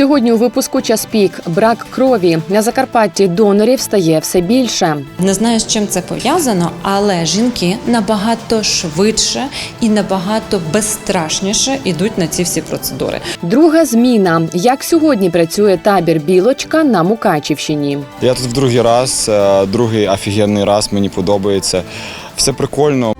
Сьогодні у випуску час пік брак крові на Закарпатті донорів стає все більше. Не знаю, з чим це пов'язано, але жінки набагато швидше і набагато безстрашніше йдуть на ці всі процедури. Друга зміна. Як сьогодні працює табір Білочка на Мукачівщині? Я тут в другий раз, е, другий офігенний раз, мені подобається. Все прикольно.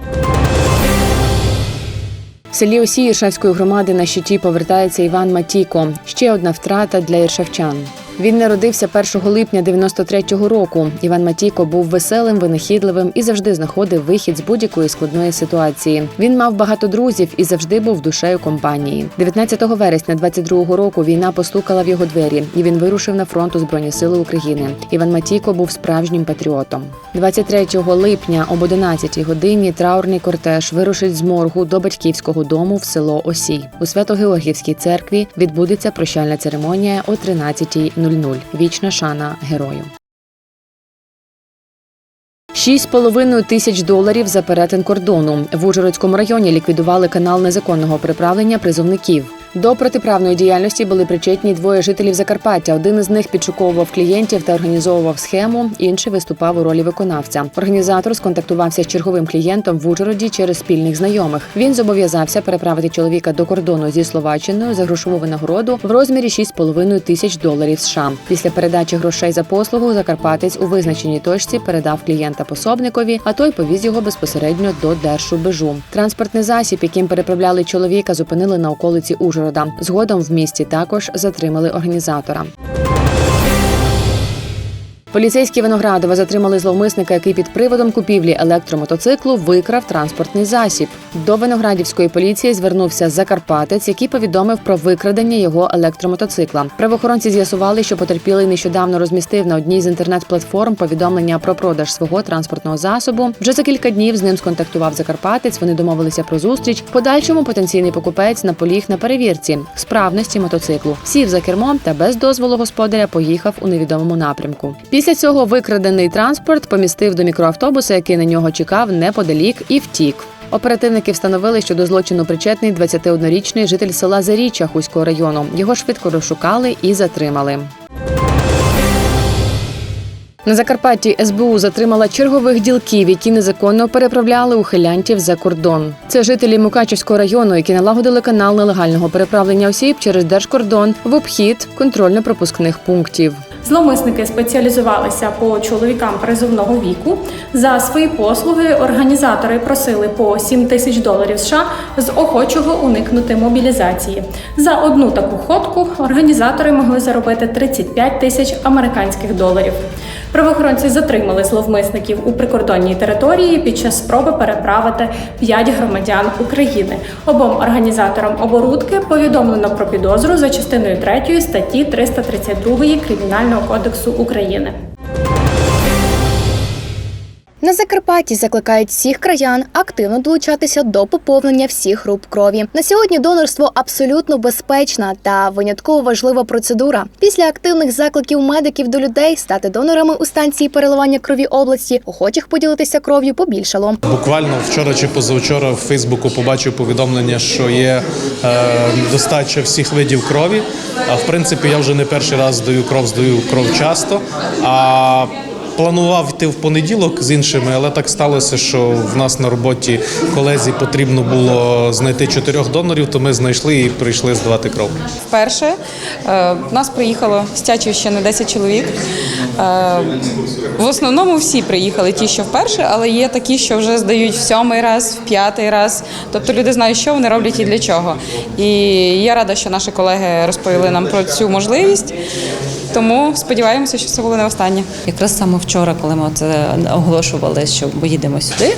Селі Осі Іршавської громади на щиті повертається Іван Матіко. Ще одна втрата для іршавчан. Він народився 1 липня 93-го року. Іван Матіко був веселим, винахідливим і завжди знаходив вихід з будь-якої складної ситуації. Він мав багато друзів і завжди був душею компанії. 19 вересня 22-го року війна постукала в його двері, і він вирушив на фронт у Збройні Сили України. Іван Матіко був справжнім патріотом. 23 липня об 11-й годині траурний кортеж вирушить з моргу до батьківського дому в село Осій. У Свято-Георгіївській церкві відбудеться прощальна церемонія о 13.00. Вічна шана герою. 6,5 тисяч доларів за перетин кордону. В Ужгородському районі ліквідували канал незаконного приправлення призовників. До протиправної діяльності були причетні двоє жителів Закарпаття. Один із них підшуковував клієнтів та організовував схему, інший виступав у ролі виконавця. Організатор сконтактувався з черговим клієнтом в Ужгороді через спільних знайомих. Він зобов'язався переправити чоловіка до кордону зі Словаччиною за грошову винагороду в розмірі 6,5 тисяч доларів США. Після передачі грошей за послугу Закарпатець у визначеній точці передав клієнта пособникові, а той повіз його безпосередньо до Держубежу. Транспортний засіб, яким переправляли чоловіка, зупинили на околиці Ужгорода. Згодом в місті також затримали організатора. Поліцейські Виноградова затримали зловмисника, який під приводом купівлі електромотоциклу викрав транспортний засіб. До виноградівської поліції звернувся Закарпатець, який повідомив про викрадення його електромотоцикла. Правоохоронці з'ясували, що потерпілий нещодавно розмістив на одній з інтернет-платформ повідомлення про продаж свого транспортного засобу. Вже за кілька днів з ним сконтактував Закарпатець. Вони домовилися про зустріч. В Подальшому потенційний покупець наполіг на перевірці справності мотоциклу. Сів за кермом та без дозволу господаря поїхав у невідомому напрямку. Після цього викрадений транспорт помістив до мікроавтобуса, який на нього чекав неподалік, і втік. Оперативники встановили, що до злочину причетний 21-річний житель села Заріччя Хуського району. Його швидко розшукали і затримали. На Закарпатті СБУ затримала чергових ділків, які незаконно переправляли ухилянтів за кордон. Це жителі Мукачівського району, які налагодили канал нелегального переправлення осіб через держкордон в обхід контрольно-пропускних пунктів. Зловмисники спеціалізувалися по чоловікам призовного віку. За свої послуги організатори просили по 7 тисяч доларів США з охочого уникнути мобілізації. За одну таку ходку організатори могли заробити 35 тисяч американських доларів. Правоохоронці затримали зловмисників у прикордонній території під час спроби переправити 5 громадян України. Обом організаторам оборудки повідомлено про підозру за частиною 3 статті 332 Кримінального кодексу України. На Закарпатті закликають всіх краян активно долучатися до поповнення всіх груп крові. На сьогодні донорство абсолютно безпечна та винятково важлива процедура. Після активних закликів медиків до людей стати донорами у станції переливання крові області, охочих поділитися кров'ю побільшало. Буквально вчора чи позавчора в Фейсбуку побачив повідомлення, що є е, достача всіх видів крові. А в принципі, я вже не перший раз здаю кров, здаю кров часто. А Планував йти в понеділок з іншими, але так сталося, що в нас на роботі колезі потрібно було знайти чотирьох донорів, то ми знайшли і прийшли здавати кров. Вперше е, в нас приїхало з Тячівщини 10 чоловік. Е, В основному всі приїхали, ті, що вперше, але є такі, що вже здають в сьомий раз, в п'ятий раз. Тобто люди знають, що вони роблять і для чого. І я рада, що наші колеги розповіли нам про цю можливість. Тому сподіваємося, що це було не останнє. Якраз саме вчора, коли ми от оголошували, що ми їдемо сюди,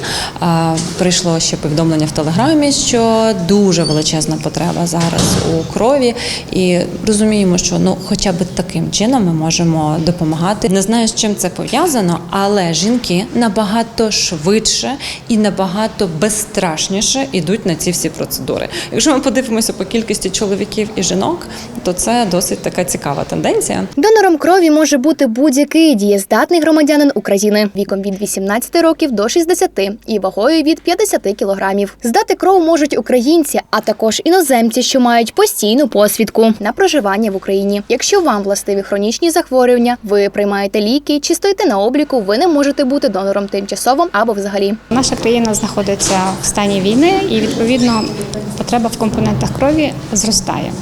прийшло ще повідомлення в телеграмі, що дуже величезна потреба зараз у крові, і розуміємо, що ну, хоча б таким чином ми можемо допомагати. Не знаю, з чим це пов'язано, але жінки набагато швидше і набагато безстрашніше йдуть на ці всі процедури. Якщо ми подивимося по кількості чоловіків і жінок, то це досить така цікава тенденція. Донором крові може бути будь-який дієздатний громадянин України віком від 18 років до 60 і вагою від 50 кілограмів. Здати кров можуть українці, а також іноземці, що мають постійну посвідку на проживання в Україні. Якщо вам властиві хронічні захворювання, ви приймаєте ліки чи стоїте на обліку, ви не можете бути донором тимчасово або взагалі. Наша країна знаходиться в стані війни, і відповідно потреба в компонентах крові зростає.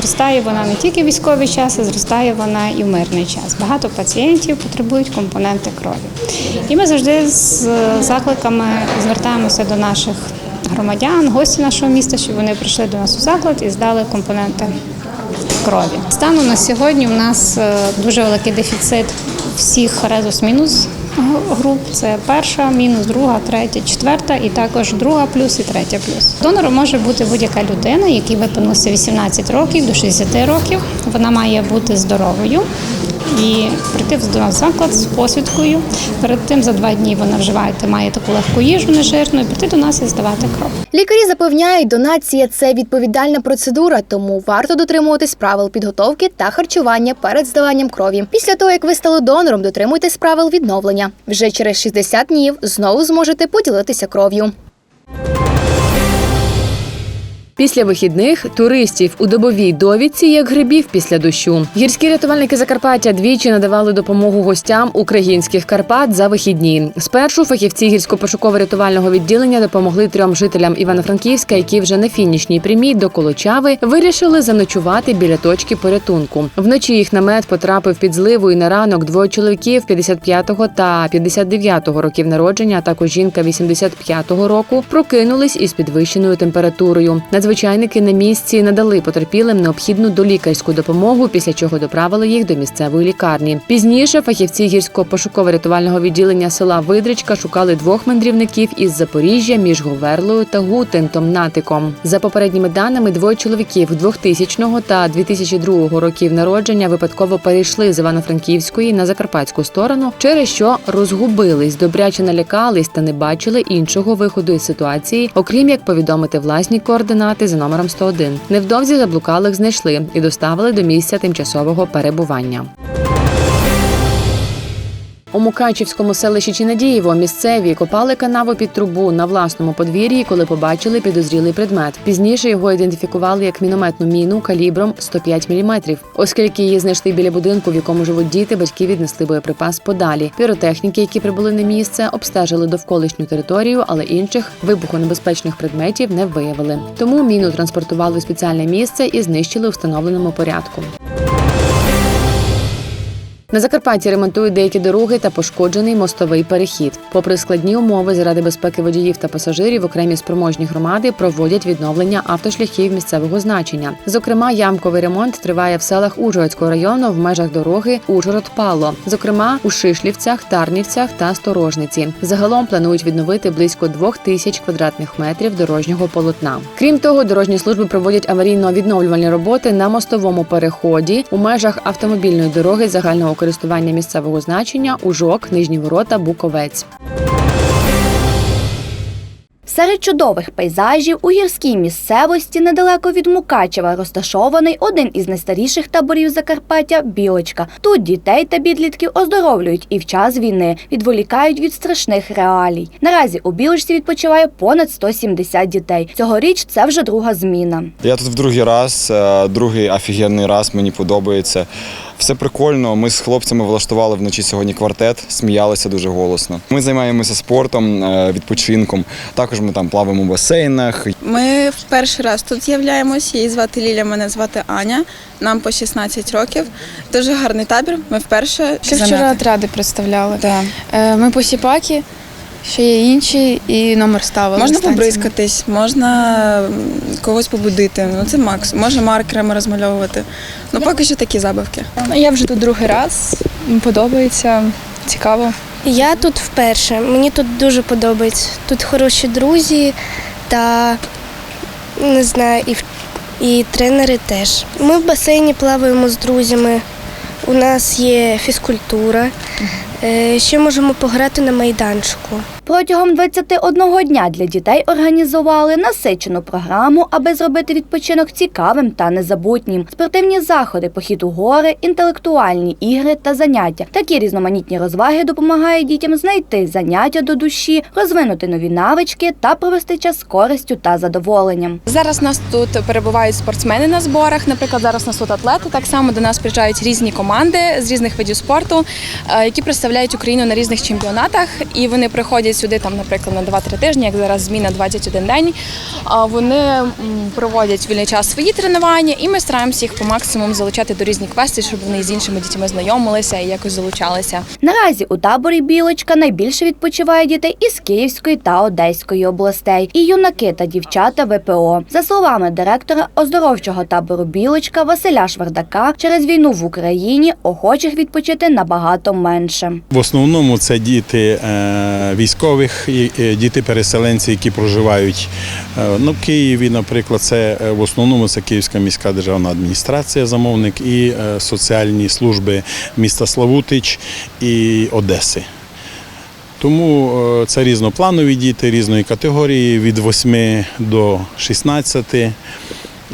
Зростає вона не тільки в військовий час, а зростає вона і в мирний час. Багато пацієнтів потребують компоненти крові. І ми завжди з закликами звертаємося до наших громадян, гостів нашого міста, щоб вони прийшли до нас у заклад і здали компоненти крові. Станом на сьогодні у нас е, дуже великий дефіцит всіх резус-мінус груп. Це перша, мінус, друга, третя, четверта, і також друга плюс і третя плюс. Донором може бути будь-яка людина, якій виповнилося 18 років до 60 років. Вона має бути здоровою. І прийти в заклад з посвідкою. Перед тим за два дні вона вживає, має таку легку їжу нежирну, і прийти до нас і здавати кров. Лікарі запевняють, донація це відповідальна процедура, тому варто дотримуватись правил підготовки та харчування перед здаванням крові. Після того, як ви стали донором, дотримуйтесь правил відновлення. Вже через 60 днів знову зможете поділитися кров'ю. Після вихідних туристів у добовій довідці як грибів після дощу. Гірські рятувальники Закарпаття двічі надавали допомогу гостям українських Карпат за вихідні. Спершу фахівці гірсько-пошуково-рятувального відділення допомогли трьом жителям Івано-Франківська, які вже на фінішній прямій до Колочави вирішили заночувати біля точки порятунку. Вночі їх намет потрапив під зливу і на ранок двоє чоловіків 55-го та 59-го років народження, а також жінка 85-го року прокинулись із підвищеною температурою. Надзвичайники на місці надали потерпілим необхідну долікарську допомогу, після чого доправили їх до місцевої лікарні. Пізніше фахівці гірсько-пошуково-рятувального відділення села Видричка шукали двох мандрівників із Запоріжжя між Говерлою та Гутентом Натиком. За попередніми даними, двоє чоловіків 2000 та 2002 років народження випадково перейшли з Івано-Франківської на закарпатську сторону, через що розгубились, добряче налякались та не бачили іншого виходу із ситуації, окрім як повідомити власні координати за номером 101. Невдовзі заблукалих знайшли і доставили до місця тимчасового перебування. У Мукачівському селищі Чинадієво місцеві копали канаву під трубу на власному подвір'ї, коли побачили підозрілий предмет. Пізніше його ідентифікували як мінометну міну калібром 105 мм. Оскільки її знайшли біля будинку, в якому живуть діти, батьки віднесли боєприпас подалі. Піротехніки, які прибули на місце, обстежили довколишню територію, але інших вибухонебезпечних предметів не виявили. Тому міну транспортували в спеціальне місце і знищили у встановленому порядку. На Закарпатті ремонтують деякі дороги та пошкоджений мостовий перехід. Попри складні умови заради безпеки водіїв та пасажирів, окремі спроможні громади проводять відновлення автошляхів місцевого значення. Зокрема, ямковий ремонт триває в селах Ужгородського району в межах дороги Ужгород-Пало, зокрема у Шишлівцях, Тарнівцях та Сторожниці. Загалом планують відновити близько двох тисяч квадратних метрів дорожнього полотна. Крім того, дорожні служби проводять аварійно-відновлювальні роботи на мостовому переході у межах автомобільної дороги загального користування місцевого значення Ужок, Нижні Ворота, Буковець. Серед чудових пейзажів у гірській місцевості недалеко від Мукачева розташований один із найстаріших таборів Закарпаття Білочка. Тут дітей та підлітків оздоровлюють і в час війни відволікають від страшних реалій. Наразі у Білочці відпочиває понад 170 дітей. Цьогоріч це вже друга зміна. Я тут в другий раз, е, другий офігенний раз, мені подобається. Все прикольно. Ми з хлопцями влаштували вночі сьогодні квартет, сміялися дуже голосно. Ми займаємося спортом, е, відпочинком. Також ми там плаваємо в басейнах. Ми в перший раз тут з'являємось. Її звати Ліля, мене звати Аня. Нам по 16 років. Дуже гарний табір. Ми вперше Ще вчора отряди представляли. Да. Е, Ми посіпаки, ще є інші, і номер ставили. Можна станції. побризкатись, можна когось побудити. Ну це макс. Може маркерами розмальовувати. Ну поки що такі забавки. Я вже тут другий раз. Подобається, цікаво. Я тут вперше. Мені тут дуже подобається. Тут хороші друзі та не знаю, і, і тренери теж. Ми в басейні плаваємо з друзями. У нас є фізкультура. Е, Ще можемо пограти на майданчику. Протягом 21 дня для дітей організували насичену програму, аби зробити відпочинок цікавим та незабутнім. Спортивні заходи, похід у гори, інтелектуальні ігри та заняття. Такі різноманітні розваги допомагають дітям знайти заняття до душі, розвинути нові навички та провести час з користю та задоволенням. Зараз нас тут перебувають спортсмени на зборах. Наприклад, зараз нас тут атлети. Так само до нас приїжджають різні команди з різних видів спорту, е, які представляють Україну на різних чемпіонатах. І вони приходять сюди, там, наприклад, на 2-3 тижні, як зараз зміна 21 день. А Вони проводять вільний час свої тренування, і ми стараємося їх по максимуму залучати до різних квестів, щоб вони з іншими дітьми знайомилися і якось залучалися. Наразі у таборі Білочка найбільше відпочиває дітей із Київської та Одеської областей, і юнаки та дівчата ВПО. За словами директора оздоровчого табору Білочка Василя Швардака, через війну в Україні охочих відпочити набагато менше. В основному це діти е, військових, діти переселенці, які проживають е, ну, в Києві, наприклад, це е, в основному це Київська міська державна адміністрація, замовник і е, соціальні служби міста Славутич і Одеси. Тому це різнопланові діти різної категорії від 8 до 16.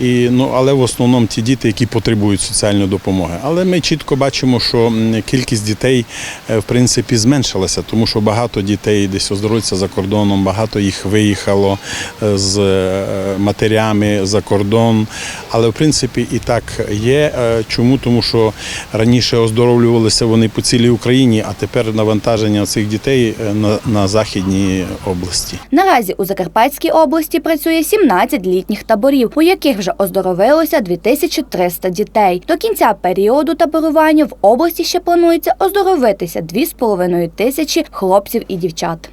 І, ну, але в основному ті діти, які потребують соціальної допомоги. Але ми чітко бачимо, що кількість дітей е, в принципі зменшилася, тому що багато дітей десь оздоровляться за кордоном, багато їх виїхало е, з е, матерями за кордон. Але в принципі і так є. Чому? Тому що раніше оздоровлювалися вони по цілій Україні, а тепер навантаження цих дітей на, на західній області. Наразі у Закарпатській області працює 17 літніх таборів, у яких вже оздоровилося 2300 дітей. До кінця періоду таборування в області ще планується оздоровитися 2,5 тисячі хлопців і дівчат.